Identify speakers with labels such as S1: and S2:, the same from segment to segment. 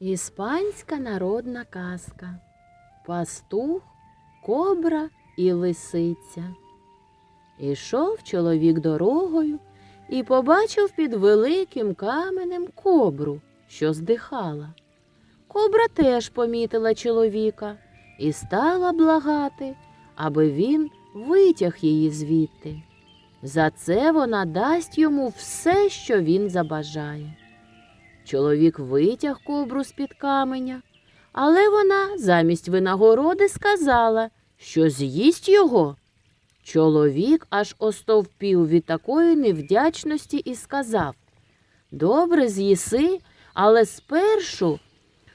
S1: Іспанська народна казка. Пастух, кобра і лисиця. Ішов чоловік дорогою і побачив під великим каменем кобру, що здихала. Кобра теж помітила чоловіка і стала благати, аби він витяг її звідти. За це вона дасть йому все, що він забажає. Чоловік витяг кобру з-під каменя, але вона замість винагороди сказала, що з'їсть його. Чоловік аж остовпів від такої невдячності і сказав Добре з'їси, але спершу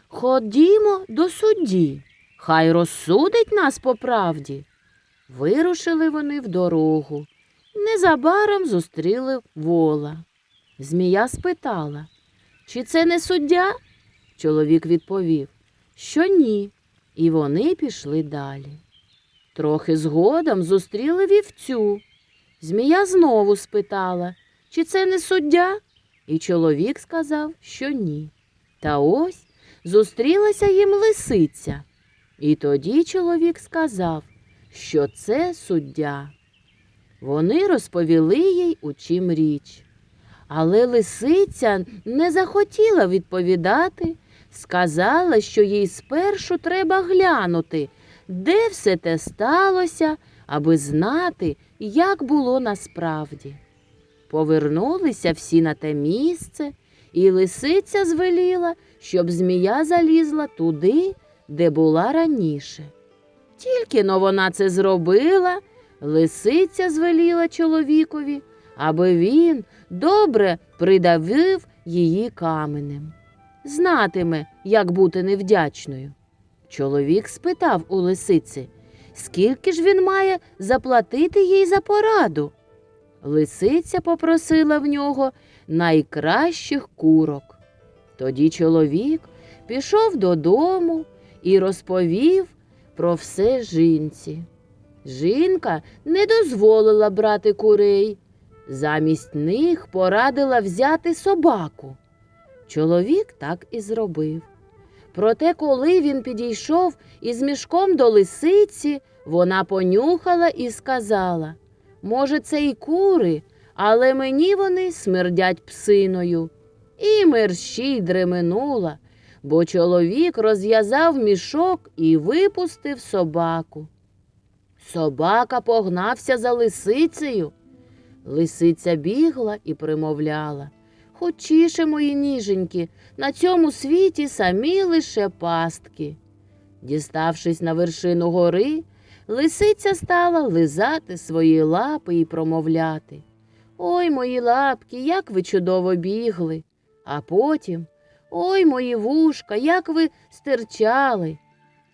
S1: ходімо до судді, хай розсудить нас по правді. Вирушили вони в дорогу. Незабаром зустріли вола. Змія спитала, чи це не суддя? Чоловік відповів, що ні, і вони пішли далі. Трохи згодом зустріли вівцю. Змія знову спитала, чи це не суддя? І чоловік сказав, що ні. Та ось зустрілася їм лисиця. І тоді чоловік сказав, що це суддя. Вони розповіли їй, у чим річ. Але лисиця не захотіла відповідати, сказала, що їй спершу треба глянути, де все те сталося, аби знати, як було насправді. Повернулися всі на те місце, і лисиця звеліла, щоб змія залізла туди, де була раніше. Тільки но вона це зробила, лисиця звеліла чоловікові, аби він добре придавив її каменем. Знатиме, як бути невдячною. Чоловік спитав у лисиці, скільки ж він має заплатити їй за пораду. Лисиця попросила в нього найкращих курок. Тоді чоловік пішов додому і розповів про все жінці. Жінка не дозволила брати курей, замість них порадила взяти собаку. Чоловік так і зробив. Проте, коли він підійшов із мішком до лисиці, вона понюхала і сказала Може, це й кури, але мені вони смердять псиною. І мерщій дременула, бо чоловік розв'язав мішок і випустив собаку. Собака погнався за лисицею. Лисиця бігла і примовляла. Хочіше, мої ніженьки, на цьому світі самі лише пастки. Діставшись на вершину гори, лисиця стала лизати свої лапи і промовляти. Ой, мої лапки, як ви чудово бігли. А потім Ой, мої вушка, як ви стирчали.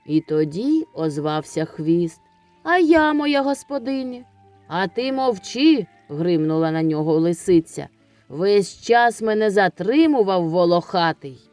S1: І тоді озвався хвіст. А я, моя господині. А ти мовчи, гримнула на нього лисиця. Весь час мене затримував волохатий.